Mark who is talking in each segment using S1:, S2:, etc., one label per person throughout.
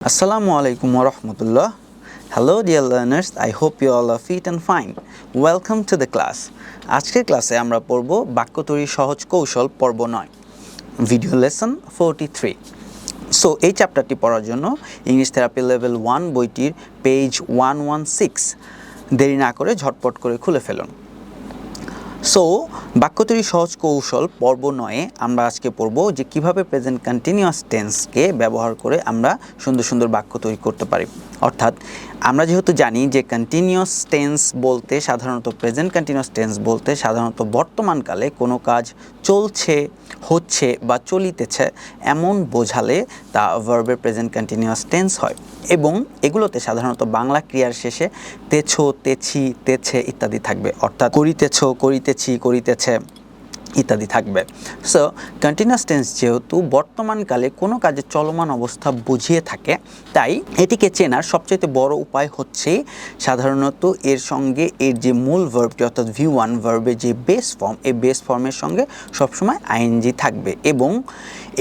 S1: Assalamu alaikum wa rahmatullah. Hello dear learners, I hope you all are fit and fine. Welcome to the class. আজকের ক্লাসে আমরা পড়ব বাক্য তৈরির সহজ কৌশল পর্ব নয় video lesson forty three so এই চ্যাপ্টারটি পড়ার জন্য ইংলিশ থেরাপি লেভেল ওয়ান বইটির পেজ ওয়ান ওয়ান সিক্স দেরি না করে ঝটপট করে খুলে ফেলুন সো বাক্য তৈরি সহজ কৌশল পর্ব নয়ে আমরা আজকে পড়ব যে কীভাবে প্রেজেন্ট কন্টিনিউয়াস টেন্সকে ব্যবহার করে আমরা সুন্দর সুন্দর বাক্য তৈরি করতে পারি। অর্থাৎ, আমরা যেহেতু জানি যে কন্টিনিউয়াস টেন্স বলতে সাধারণত প্রেজেন্ট কন্টিনিউয়াস টেন্স বলতে সাধারণত বর্তমানকালে কোনো কাজ চলছে, হচ্ছে বা চলিতেছে এমন বোঝালে তা ভার্বের প্রেজেন্ট কন্টিনিউয়াস টেন্স হয়। এবং এগুলোতে সাধারণত বাংলা ক্রিয়ার শেষে তেছো, তেছি, তেছে ইত্যাদি থাকবে। অর্থাৎ করিতেছ, করিতেছি, করিতেছে ইত্যাদি থাকবে। সো কন্টিনিউয়াস টেন্স যেহেতু বর্তমানকালে কোনো কাজের চলমান অবস্থা বুঝিয়ে থাকে, তাই এটিকে চেনার সবচেয়ে বড় উপায় হচ্ছে সাধারণত এর সঙ্গে এর যে মূল ভার্বটি অর্থাৎ ভি ওয়ান ভার্বের যে বেস ফর্ম এই বেস ফর্মের সঙ্গে সবসময় আইএনজি থাকবে এবং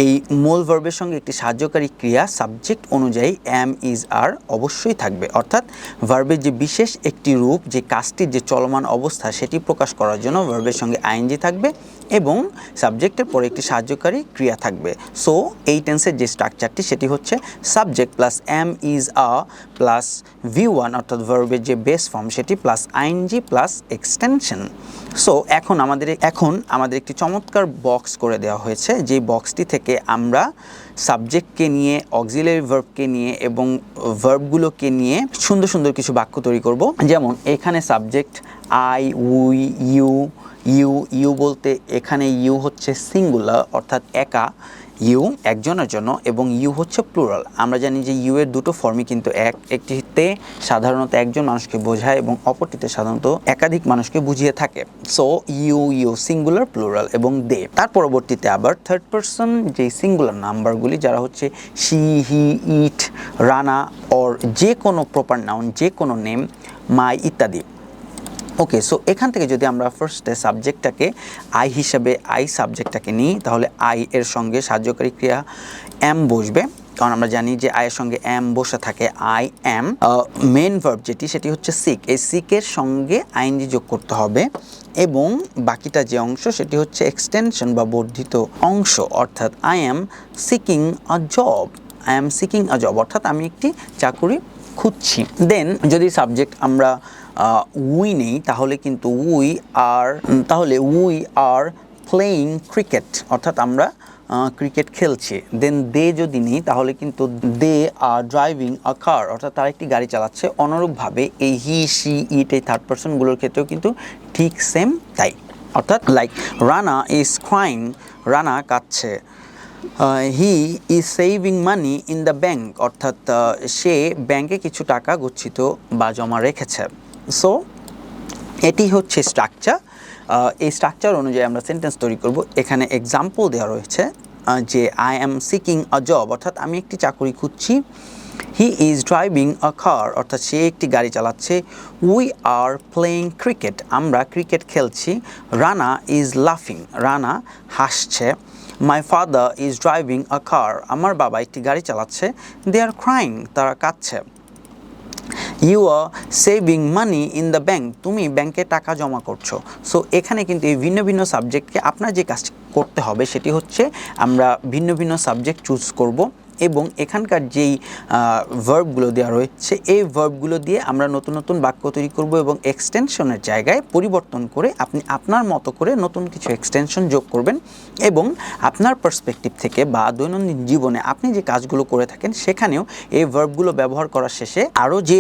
S1: এই মূল ভার্বের সঙ্গে একটি সাহায্যকারী ক্রিয়া সাবজেক্ট অনুযায়ী এম ইজ আর অবশ্যই থাকবে। অর্থাৎ ভার্বের যে বিশেষ একটি রূপ, যে কাজটির যে চলমান অবস্থা, সেটি প্রকাশ করার জন্য ভার্বের সঙ্গে আইএনজি থাকবে এবং সাবজেক্টের পরে একটি সাহায্যকারী ক্রিয়া থাকবে। সো এই টেন্সের যে স্ট্রাকচারটি সেটি হচ্ছে subject plus am is are plus V one অর্থাৎ ভার্বের যে বেস ফর্ম সেটি plus ING plus extension so এখন আমাদের এখন আমাদের একটি চমৎকার বক্স করে দেওয়া হয়েছে, যে বক্সটি থেকে আমরা সাবজেক্টকে নিয়ে অক্সিলারি ভার্বকে নিয়ে এবং ভার্বগুলোকে নিয়ে সুন্দর সুন্দর কিছু বাক্য তৈরি করব। যেমন, এখানে subject I we you you you বলতে এখানে ইউ হচ্ছে সিঙ্গুলার অর্থাৎ একা। ইউ একজনের জন্য এবং ইউ হচ্ছে প্লুরাল আমরা জানি যে ইউ এর দুটো ফর্মই কিন্তু এক। একটিতে সাধারণত একজন মানুষকে বোঝায় এবং অপরটিতে সাধারণত একাধিক মানুষকে বুঝিয়ে থাকে। So you you singular plural এবং দে তার পরবর্তীতে আবার থার্ড পার্সন যে সিঙ্গুলার নাম্বারগুলি যারা হচ্ছে she he it Rana or যে কোনো প্রপার নাউন যে কোনো নেম মাই ইত্যাদি। ওকে সো এখান থেকে যদি আমরা ফার্স্টে সাবজেক্টটাকে আই হিসাবে আই সাবজেক্টটাকে নিই, তাহলে আই এর সঙ্গে সাহায্যকারী ক্রিয়া এম বসবে। কারণ আমরা জানি যে আয়ের সঙ্গে এম বসে থাকে আই এম মেন ভার্ব যেটি, সেটি হচ্ছে সিক এই সিকের সঙ্গে আইনজি যোগ করতে হবে এবং বাকিটা যে অংশ, সেটি হচ্ছে এক্সটেনশন বা বর্ধিত অংশ। অর্থাৎ I am seeking a job I am seeking a job অর্থাৎ আমি একটি চাকুরি খুঁজছি। দেন যদি সাবজেক্ট আমরা উই নেই, তাহলে কিন্তু উই আর তাহলে উই আর প্লেয়িং ক্রিকেট অর্থাৎ আমরা ক্রিকেট খেলছি। দেন দে যদি নেই, তাহলে কিন্তু দে আর ড্রাইভিং আ কার অর্থাৎ তারা একটি গাড়ি চালাচ্ছে। অনুরূপভাবে এই হি সি ইট এই থার্ড পার্সনগুলোর ক্ষেত্রেও কিন্তু ঠিক সেম তাই। অর্থাৎ like Rana is crying Rana কাচ্ছে he is saving money in the bank অর্থাৎ সে ব্যাংকে কিছু টাকা গচ্ছিত বা জমা রেখেছে। সো এটি হচ্ছে স্ট্রাকচার এই স্ট্রাকচার অনুযায়ী আমরা সেন্টেন্স তৈরি করব। এখানে এক্সাম্পল দেওয়া রয়েছে যে I am seeking a job অর্থাৎ আমি একটি চাকরি খুঁজছি। হি ইজ ড্রাইভিং আ কার অর্থাৎ সে একটি গাড়ি চালাচ্ছে। উই আর প্লেয়িং ক্রিকেট আমরা ক্রিকেট খেলছি। রানা ইজ লাফিং রানা হাসছে। My father is driving a car আমার বাবা একটি গাড়ি চালাচ্ছে। দে আর ক্রাইং তারা কাঁদছে। You are saving money in the bank তুমি ব্যাংকে টাকা জমা করছ। সো এখানে কিন্তু এই ভিন্ন ভিন্ন সাবজেক্টকে আপনার যে কাজ করতে হবে সেটি হচ্ছে আমরা ভিন্ন ভিন্ন সাবজেক্ট চুজ করব। এবং এখানকার যেই ভার্বগুলো দেওয়া রয়েছে, এই ভার্বগুলো দিয়ে আমরা নতুন নতুন বাক্য তৈরি করব এবং এক্সটেনশনের জায়গায় পরিবর্তন করে আপনি আপনার মতো করে নতুন কিছু এক্সটেনশন যোগ করবেন এবং আপনার পার্সপেক্টিভ থেকে বা দৈনন্দিন জীবনে আপনি যে কাজগুলো করে থাকেন, সেখানেও এই ভার্বগুলো ব্যবহার করার শেষে আরও যে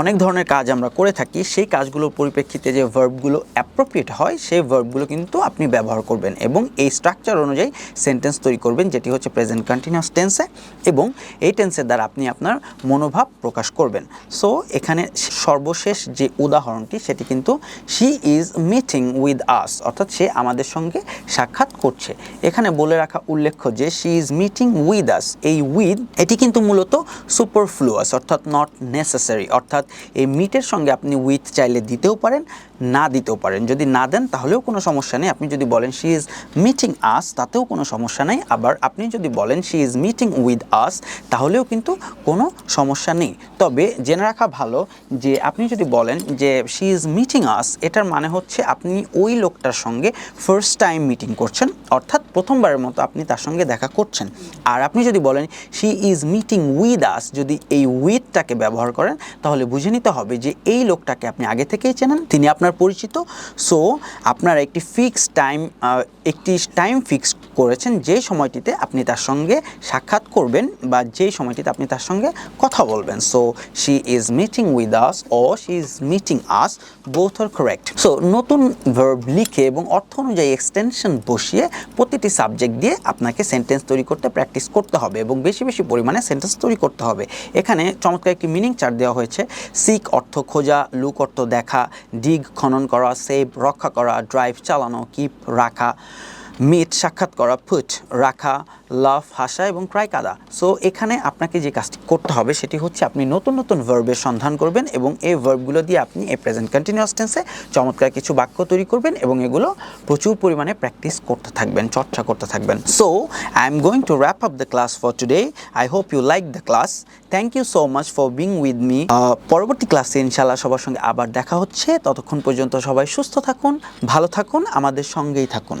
S1: অনেক ধরনের কাজ আমরা করে থাকি, সেই কাজগুলোর পরিপ্রেক্ষিতে যে ভার্বগুলো অ্যাপ্রোপ্রিয়েট হয়, সেই ভার্বগুলো কিন্তু আপনি ব্যবহার করবেন এবং এই স্ট্রাকচার অনুযায়ী সেন্টেন্স তৈরি করবেন, যেটি হচ্ছে প্রেজেন্ট কন্টিনিউয়াস টেন্সে এবং এই টেন্সের দ্বারা আপনি আপনার মনোভাব প্রকাশ করবেন। সো এখানে সর্বশেষ যে উদাহরণটি, সেটি কিন্তু she is meeting with us অর্থাৎ সে আমাদের সঙ্গে সাক্ষাৎ করছে। এখানে বলে রাখা উল্লেখ্য যে she is meeting with us এই উইথ এটি কিন্তু মূলত সুপারফ্লুয়াস অর্থাৎ নট নেসেসারি অর্থাৎ এই মিটের সঙ্গে আপনি উইথ চাইলে দিতেও পারেন না দিতেও পারেন। যদি না দেন, তাহলেও কোনো সমস্যা নেই। আপনি যদি বলেন শি ইজ মিটিং আস তাতেও কোনো সমস্যা নেই। আবার আপনি যদি বলেন she is meeting with us তাহলেও কিন্তু কোনো সমস্যা নেই। তবে জেনে রাখা ভালো যে আপনি যদি বলেন যে শি ইজ মিটিং আস এটার মানে হচ্ছে আপনি ওই লোকটার সঙ্গে ফার্স্ট টাইম মিটিং করছেন, অর্থাৎ প্রথমবারের মতো আপনি তার সঙ্গে দেখা করছেন। আর আপনি যদি বলেন she is meeting with us যদি এই উইথটাকে ব্যবহার করেন, তাহলে বুঝে নিতে হবে যে এই লোকটাকে আপনি আগে থেকেই চেনেন, তিনি আপনার পরিচিত। সো আপনার একটি ফিক্সড টাইম একটি টাইম ফিক্স করেছেন যে সময়টিতে আপনি তার সঙ্গে সাক্ষাৎ করবেন বা যেই সময়টিতে আপনি তার সঙ্গে কথা বলবেন। So she is meeting with us O she is meeting us both are correct so নতুন ভার্ব লিখে এবং অর্থ অনুযায়ী এক্সটেনশন বসিয়ে প্রতিটি সাবজেক্ট দিয়ে আপনাকে সেন্টেন্স তৈরি করতে প্র্যাকটিস করতে হবে এবং বেশি বেশি পরিমাণে সেন্টেন্স তৈরি করতে হবে। এখানে চমৎকার একটি মিনিং চার্ট দেওয়া হয়েছে। সিক অর্থ খোঁজা লুক অর্থ দেখা ডিগ খনন করা সেভ রক্ষা করা ড্রাইভ চালানো কিপ রাখা। মিট সাক্ষাৎ করা ফুট রাখা লাভ হাসা এবং ক্রাই কাদা। সো এখানে আপনাকে যে কাজটি করতে হবে সেটি হচ্ছে আপনি নতুন নতুন ভার্বের সন্ধান করবেন এবং এই ভার্বগুলো দিয়ে আপনি এই প্রেজেন্ট কন্টিনিউয়াস টেন্সে চমৎকার কিছু বাক্য তৈরি করবেন এবং এগুলো প্রচুর পরিমাণে প্র্যাকটিস করতে থাকবেন, চর্চা করতে থাকবেন। So I am going to wrap up the class for today I hope you like the class thank you so much for being with me পরবর্তী ক্লাসে ইনশাল্লাহ সবার সঙ্গে আবার দেখা হচ্ছে। ততক্ষণ পর্যন্ত সবাই সুস্থ থাকুন, ভালো থাকুন, আমাদের সঙ্গেই থাকুন।